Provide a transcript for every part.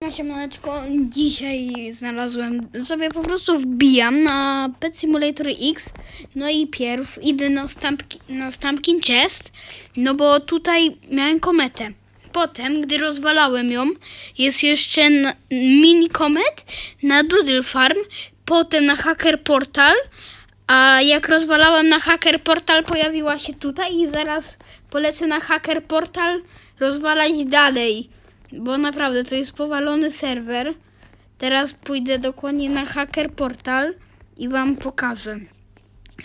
Na siemaneczko, dzisiaj znalazłem, sobie po prostu wbijam na Pet Simulator X, no i pierw idę na, stampki, na Stampkin Chest, no bo tutaj miałem kometę. Potem, gdy rozwalałem ją, jest jeszcze mini komet na Doodle Farm, potem na Hacker Portal, a jak rozwalałem na Hacker Portal, pojawiła się tutaj i zaraz polecę na Hacker Portal rozwalać dalej. Bo naprawdę to jest powalony serwer. Teraz pójdę dokładnie na Hacker Portal i wam pokażę.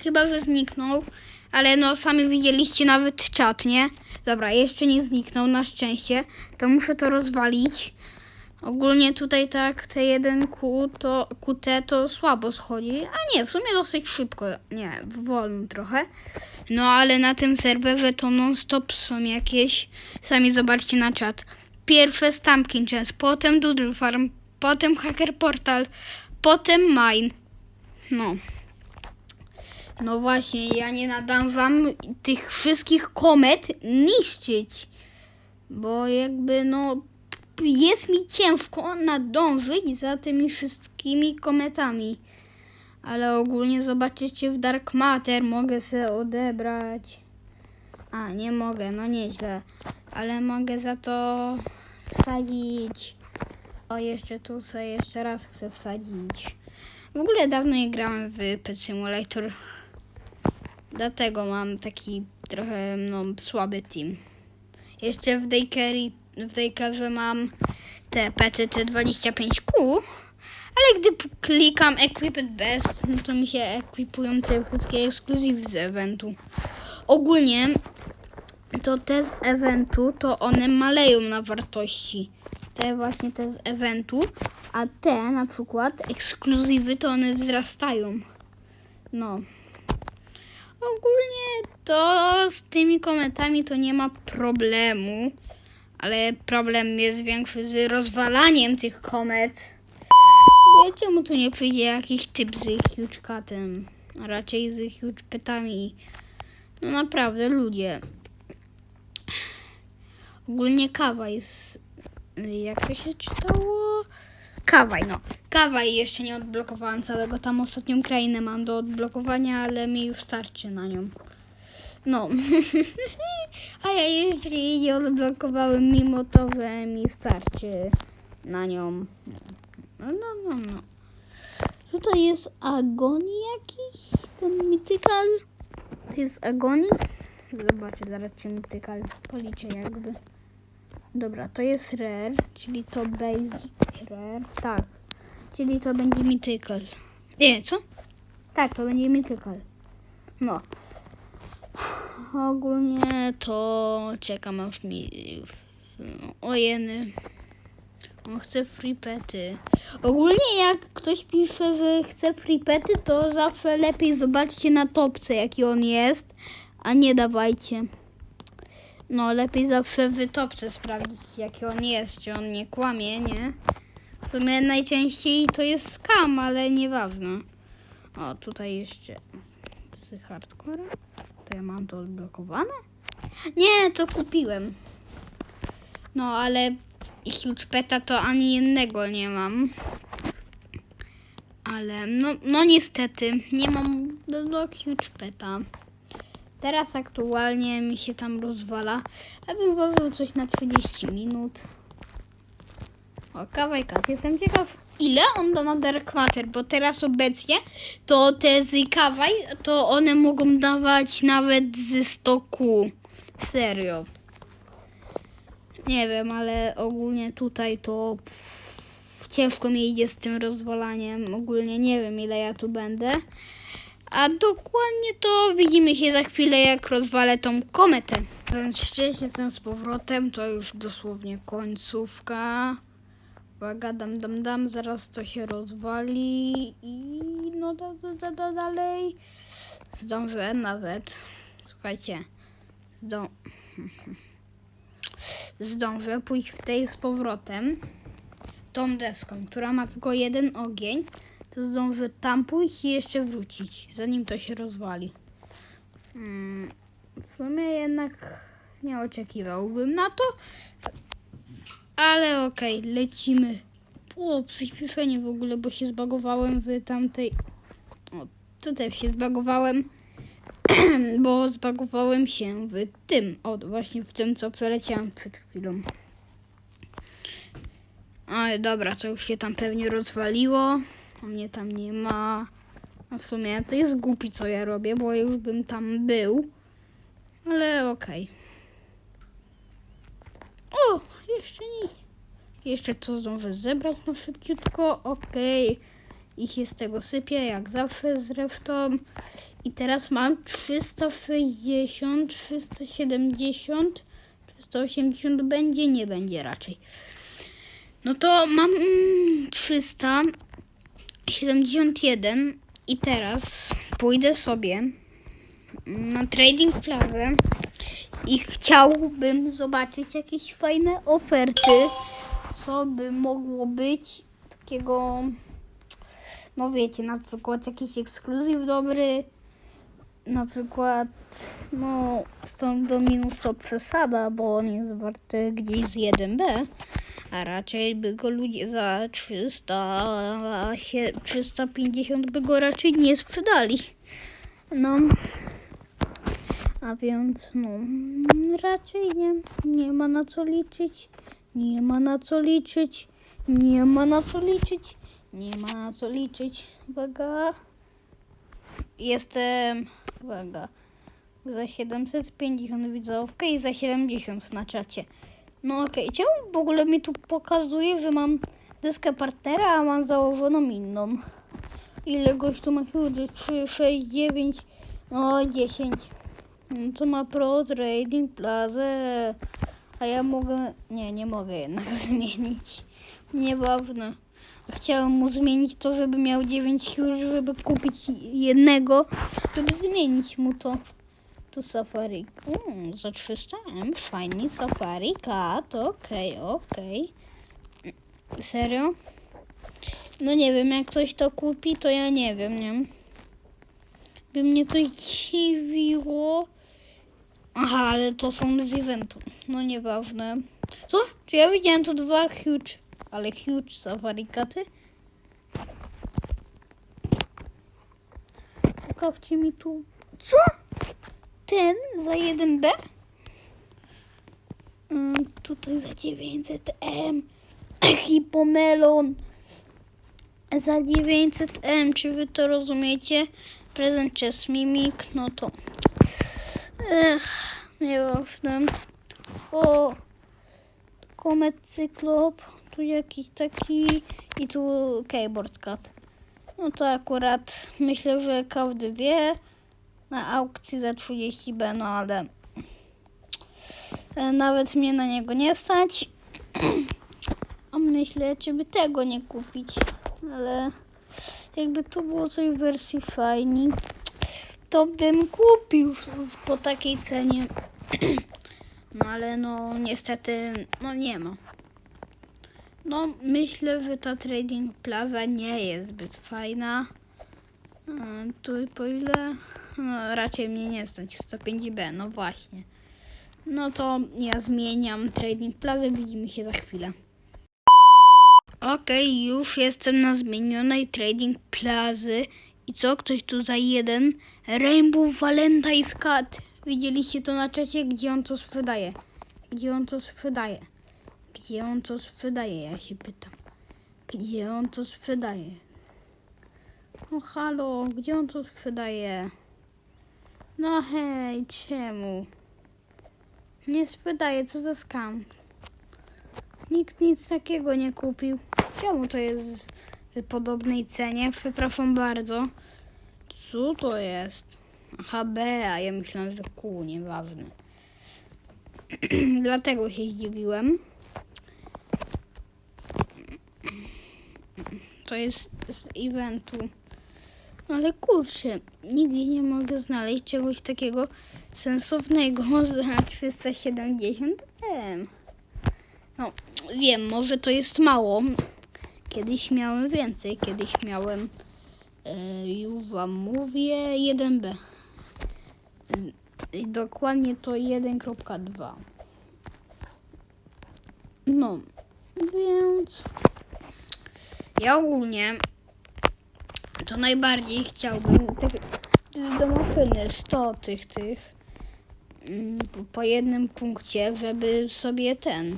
Chyba, że zniknął, ale no sami widzieliście nawet czat, nie? Dobra, jeszcze nie zniknął, na szczęście. To muszę to rozwalić. Ogólnie tutaj tak, te 1Q to QT to słabo schodzi, a nie, w sumie dosyć szybko, nie, wolno trochę. No ale na tym serwerze to non-stop są jakieś, sami zobaczcie na czat. Pierwsze Stampkin Chest, potem Doodle Farm, potem Hacker Portal, potem Mine. No. No właśnie, ja nie nadążam tych wszystkich komet niszczyć. Bo jakby no jest mi ciężko nadążyć za tymi wszystkimi kometami. Ale ogólnie zobaczycie w Dark Matter mogę sobie odebrać. A, nie mogę, no nieźle. Ale mogę za to wsadzić. O, jeszcze tu sobie jeszcze raz chcę wsadzić. W ogóle dawno nie grałem w Pet Simulator. Dlatego mam taki trochę no, słaby team. Jeszcze w Daycare, w Daycare mam te pety T25Q. Ale gdy klikam Equiped Best, no to mi się ekwipują te wszystkie ekskluzywy z eventu. Ogólnie to te z eventu, to one maleją na wartości. Te właśnie te z eventu, a te na przykład ekskluzywy, to one wzrastają. No. Ogólnie to z tymi komentami to nie ma problemu, ale problem jest większy z rozwalaniem tych komet. Wie, Czemu tu nie przyjdzie jakiś typ z huge catem, a raczej z huge petami. No naprawdę, ludzie. Ogólnie kawa jest. Jak to się czytało? Kawaj, no. Kawaj jeszcze nie odblokowałam całego. Tam ostatnią krainę mam do odblokowania, ale mi już starczy na nią. No. A ja jeszcze jej nie odblokowałem, mimo to, że mi starczy na nią. No, no, no, no. Tutaj jest Agoni jakiś? Ten mitykal? To jest Agoni? Zobaczę, zaraz cię mitykal policzę jakby. Dobra, to jest rare, czyli to basic rare. Tak, czyli to będzie mythical. Nie, co? Tak, to będzie mythical. No. Ogólnie to czekam aż mi... Ojeny. On chce free pety. Ogólnie jak ktoś pisze, że chce free pety, to zawsze lepiej zobaczcie na topce jaki on jest, a nie dawajcie. No, lepiej zawsze w sprawdzić, jaki on jest, czy on nie kłamie, nie? W sumie najczęściej to jest skam, ale nieważne. O, tutaj jeszcze z hardcore. To ja mam to odblokowane? Nie, to kupiłem. No, ale huge peta to ani jednego nie mam. Ale no, no niestety, nie mam do, do huge peta. Teraz aktualnie mi się tam rozwala. Abym włożył coś na 30 minut. O, kawajkat. Jestem ciekaw, ile on da na Dark Matter, bo teraz obecnie to te z kawaj, to one mogą dawać nawet ze 100 Q. Serio. Nie wiem, ale ogólnie tutaj to pff, ciężko mi idzie z tym rozwalaniem. Ogólnie nie wiem, ile ja tu będę. A dokładnie to widzimy się za chwilę, jak rozwalę tą kometę. Więc szczerze jestem z powrotem, to już dosłownie końcówka. Uwaga, dam, dam, dam, zaraz to się rozwali i no da, da, da, dalej. Zdążę nawet. Słuchajcie, zdą... zdążę pójść w tej z powrotem tą deską, która ma tylko jeden ogień, to zdążę tam pójść i jeszcze wrócić, zanim to się rozwali. Hmm, w sumie jednak nie oczekiwałbym na to, Ale okej, lecimy. O, przyspieszenie w ogóle, bo się zbagowałem w tamtej... O, tutaj się zbagowałem, bo zbagowałem się w tym. O, właśnie w tym, co przeleciałem przed chwilą. Ale dobra, to już się tam pewnie rozwaliło a mnie tam nie ma. A w sumie to jest głupi, co ja robię, bo już bym tam był. Ale okej. Okay. O, jeszcze nie. Jeszcze co zdążę zebrać na szybciutko. Okej. Okay. Ich jest tego sypie, jak zawsze zresztą. I teraz mam 360, 370, 380 będzie, nie będzie raczej. No to mam mm, 300 71 i teraz pójdę sobie na Trading Plaza i chciałbym zobaczyć jakieś fajne oferty, co by mogło być takiego, no wiecie, na przykład jakiś ekskluzyw dobry, na przykład, no, stąd do minus to przesada, bo on jest warty gdzieś z 1B, a raczej by go ludzie za 300, się- 350 by go raczej nie sprzedali. No, a więc, no, raczej nie, nie ma na co liczyć, nie ma na co liczyć, nie ma na co liczyć, nie ma na co liczyć. Uwaga. Jestem, uwaga, za 750 widzowkę i za 70 na czacie. No okej, czemu w ogóle mi tu pokazuje, że mam deskę partnera, a mam założoną inną? Ile gość tu ma huge? 3, 6, 9, no 10. No to ma Pro Trading Plaza. A ja mogę. Nie, nie mogę jednak zmienić. Nieważne. Chciałem mu zmienić to, żeby miał 9 huge, żeby kupić jednego, żeby zmienić mu to. Tu Safari. Mm, za 300M. Shiny Safari Cat. Okej, okej. Serio? No nie wiem, jak ktoś to kupi, to ja nie wiem, nie? By mnie to dziwiło. Aha, ale to są z eventu. No nieważne. Co? Czy ja widziałem tu dwa huge, ale huge safari katy? Pokażcie mi tu. Co? Ten za 1B? Mm, tutaj za 900M. Hipomelon. Za 900M, czy wy to rozumiecie? Prezent przez mimik, no to. Ech, nieważne. O! Komet cyklop. Tu jakiś taki. I tu keyboard cut. No to akurat myślę, że każdy wie. Na aukcji za 30B, no ale. e, Nawet mnie na niego nie stać. A myślę, czy by tego nie kupić. Ale jakby to było coś w wersji fajni, to bym kupił po takiej cenie. No ale no niestety no nie ma. No myślę, że ta Trading Plaza nie jest zbyt fajna. Tu po ile? No, raczej mnie nie stać 105B, no właśnie. No to ja zmieniam Trading Plaza, widzimy się za chwilę. Okej, już jestem na zmienionej Trading Plazy. I co? Ktoś tu za jeden? Rainbow Valentine's Cat. Widzieliście to na czacie? Gdzie on to sprzedaje? Gdzie on to sprzedaje? Gdzie on to sprzedaje? Ja się pytam. Gdzie on to sprzedaje? No halo, gdzie on to sprzedaje? No hej, czemu? Nie sprzedaje, co za skam. Nikt nic takiego nie kupił. Czemu to jest w podobnej cenie? Przepraszam bardzo. Co to jest? Aha, B, a ja myślałem, że Q, nieważne. Dlatego się zdziwiłem. To jest z eventu. Ale kurczę, nigdy nie mogę znaleźć czegoś takiego sensownego za 370 M. No, wiem, może to jest mało. Kiedyś miałem więcej, kiedyś miałem, e, już wam mówię, 1B. I dokładnie to 1.2. No, Więc ja ogólnie to najbardziej chciałbym do maszyny 100 tych tych mm, po- jednym punkcie, żeby sobie ten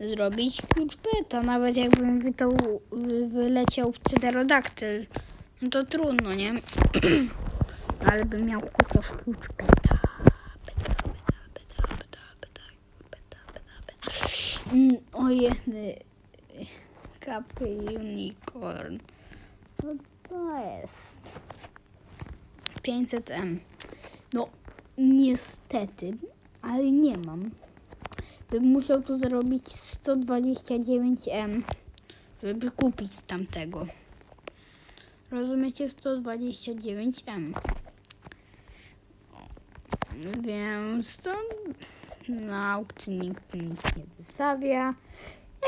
zrobić klucz beta. Nawet jakbym wy- wyleciał w cyterodaktyl, no to trudno, nie? Ale bym miał chociaż klucz beta. Beta, beta, beta, beta, beta, beta, beta. Mm, O jedny. Kapkę unicorn. Co jest? 500M. No, niestety, ale nie mam. Bym musiał tu zarobić 129M, żeby kupić tamtego. Rozumiecie? 129M. Więc to na aukcji nikt nic nie wystawia.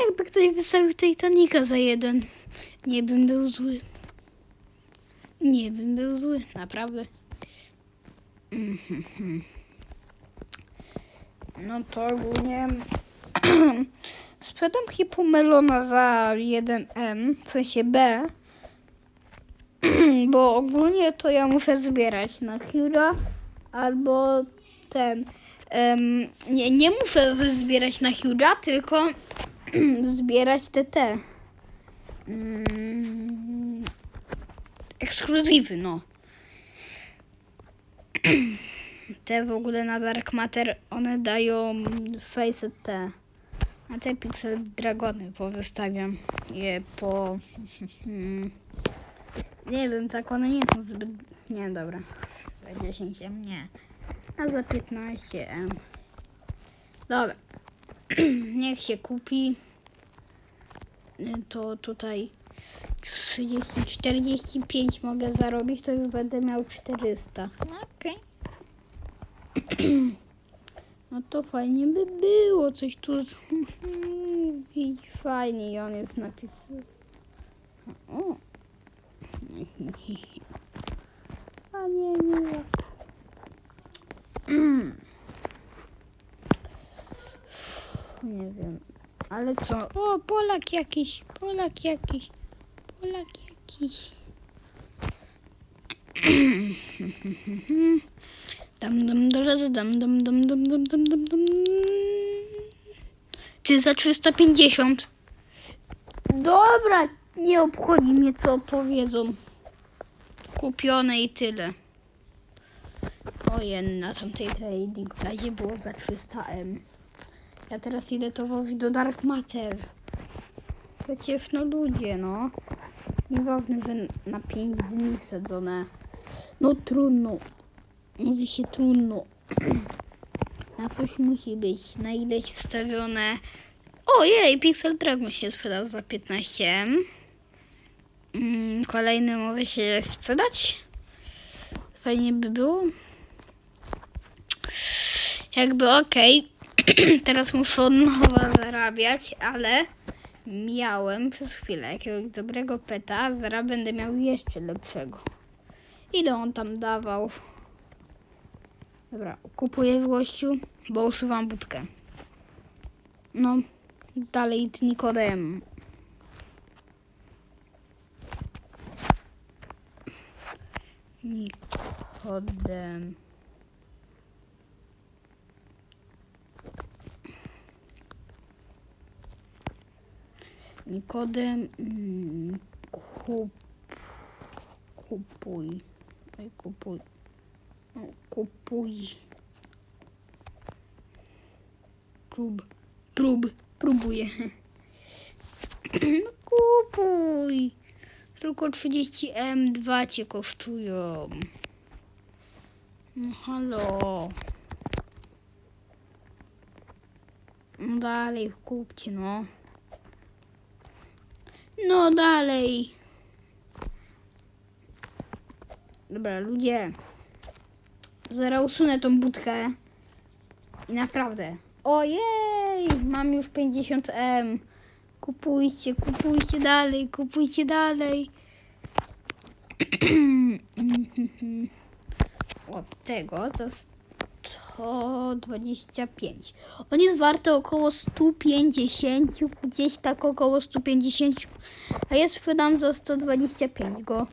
Jakby ktoś wystawił Titanica za jeden, nie bym był zły. Nie bym był zły, naprawdę. No to ogólnie sprzedam hipomelona za 1M, w sensie B, bo ogólnie to ja muszę zbierać na Hura albo ten. em, nie, nie muszę zbierać na Hura, tylko zbierać te te. Mm, ekskluzywy, no. Te w ogóle na Dark Matter, one dają face te. A te Pixel Dragony powystawiam je po... Nie wiem, tak one nie są zbyt... Nie, dobra. Za 10 M, nie. A za 15 M. Dobra. Niech się kupi. To tutaj 30, 45 mogę zarobić, to już będę miał 400. Okej. No to fajnie by było coś tu z... I fajnie i on jest napisany. O. A nie, nie. Nie wiem. Ale co? O, Polak jakiś, Polak jakiś, Polak jakiś. Dam, dam, dam, dam, dam, dam, dam, dam, dam, dam, dam. Czy za 350? Dobra, nie obchodzi mnie co powiedzą. Kupione i tyle. Ojej, na tamtej trading plazie było za 300M. Ja teraz idę to do Dark Matter. Przecież no ludzie, no. Nieważne, że na 5 dni sadzone. No trudno. Mówi się trudno. Na coś musi być. Na ileś wstawione. Ojej, Pixel Dragon się sprzedał za 15. Mm, kolejny może się sprzedać. Fajnie by było. Jakby okej. Teraz muszę od nowa zarabiać, ale miałem przez chwilę jakiegoś dobrego peta, zaraz będę miał jeszcze lepszego. Ile on tam dawał? Dobra, kupuję w gościu, bo usuwam budkę. No, dalej z Nikodem. Nikodem. Nikodem, mm, kup, kupuj, kupuj, no, kupuj, prób, prób, próbuję. No kupuj, tylko 30M 2 cię kosztują. No halo. No dalej, kupcie no. No dalej. Dobra, ludzie. Zaraz usunę tą budkę. I naprawdę. Ojej, mam już 50M. Kupujcie, kupujcie dalej, kupujcie dalej. Od tego, co... 125. On jest warty około 150, gdzieś tak około 150, a ja sprzedam za 125 go,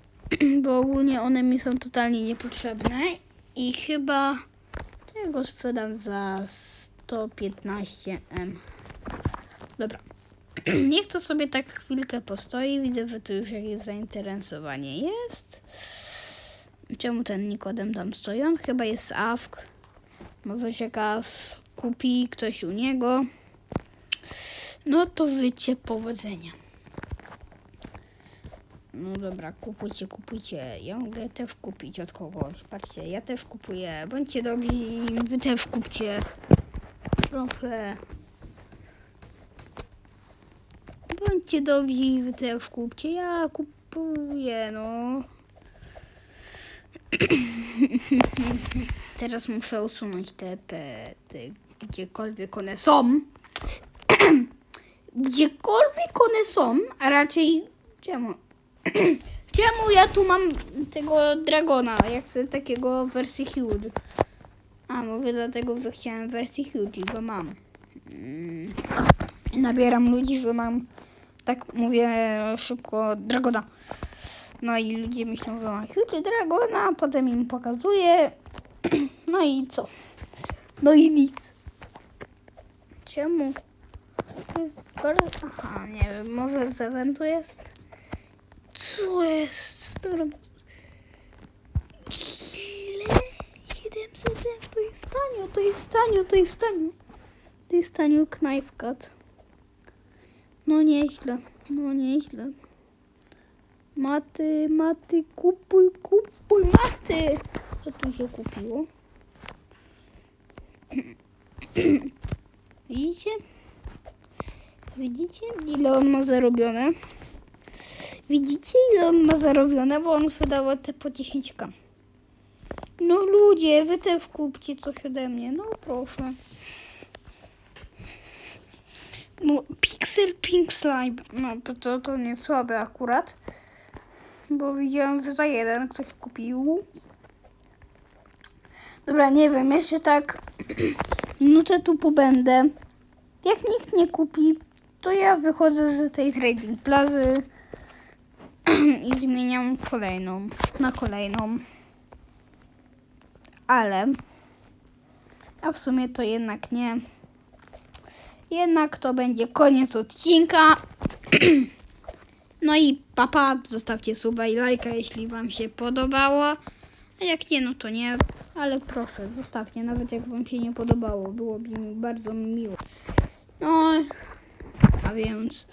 bo ogólnie one mi są totalnie niepotrzebne i chyba tego sprzedam za 115 M. Dobra. Niech to sobie tak chwilkę postoi. Widzę, że tu już jakieś zainteresowanie jest. Czemu ten Nikodem tam stoi? On chyba jest awk. Może ciekaw kupi ktoś u niego. No to życie powodzenia. No dobra, kupujcie, kupujcie. Ja mogę też kupić od kogoś. Patrzcie, ja też kupuję. Bądźcie dobrzy, wy też kupcie. Proszę. Bądźcie dobrzy, wy też kupcie. Ja kupuję, no. Teraz muszę usunąć te pety, gdziekolwiek one są. gdziekolwiek one są, a raczej czemu? czemu ja tu mam tego dragona? Ja chcę takiego wersji huge. A, mówię dlatego, że chciałem wersji huge i go mam. Mm. Nabieram ludzi, że mam, tak mówię szybko, dragona. No i ludzie myślą, że mam huge dragona, a potem im pokazuję. No i co? No i nic. Czemu? Jest bardzo... Aha, nie wiem, może z eventu jest? Co jest? Co rob- Ile? 700 M, to jest tanio, to jest tanio, to jest tanio. To jest tanio knife cut. No nieźle, no nieźle. Maty, maty, kupuj, kupuj, maty! Co tu się kupiło? Widzicie? Widzicie, ile on ma zarobione? Widzicie, ile on ma zarobione, bo on wydawał te po 10k. No ludzie, wy też kupcie coś ode mnie, no proszę. No, Pixel Pink Slime, no to, to, to nie słabe akurat. Bo widziałam, że za jeden ktoś kupił. Dobra, nie wiem, jeszcze tak minutę tu pobędę. Jak nikt nie kupi, to ja wychodzę z tej trading plazy i zmieniam kolejną na kolejną. Ale, a w sumie to jednak nie. Jednak to będzie koniec odcinka. No i papa, zostawcie suba i lajka, jeśli wam się podobało. A jak nie, no to nie. Ale proszę, zostawcie, nawet jak wam się nie podobało. Byłoby mi bardzo miło. No, a więc